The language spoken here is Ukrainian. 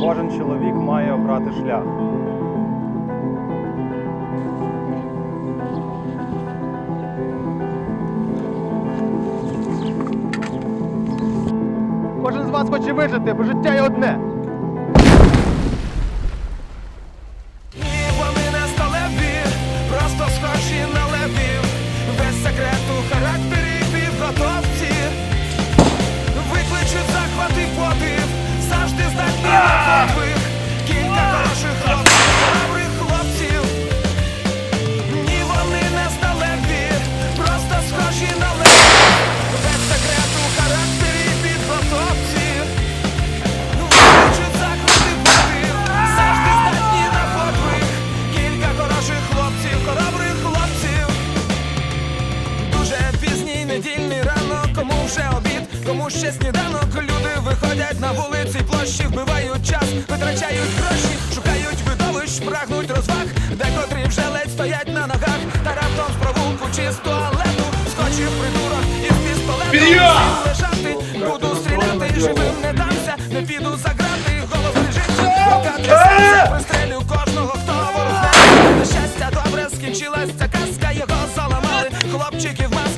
кожен чоловік має обрати шлях. Кожен з вас хоче вижити, бо життя є одне. ще сніданок люди виходять на вулиці, площі, вбивають час, витрачають гроші, шукають видовищ, прагнуть розваг, декотрі вже ледь стоять на ногах, та раптом з провулку чи з туалету скочив придурок із пістолетом лежати, буду стріляти, живим не дамся, не піду за грати, голос лежить, рука трясеться, е! пристрелю кожного, хто ворогне. На щастя, добре скінчилась ця казка, його заламали, хлопчиків мали.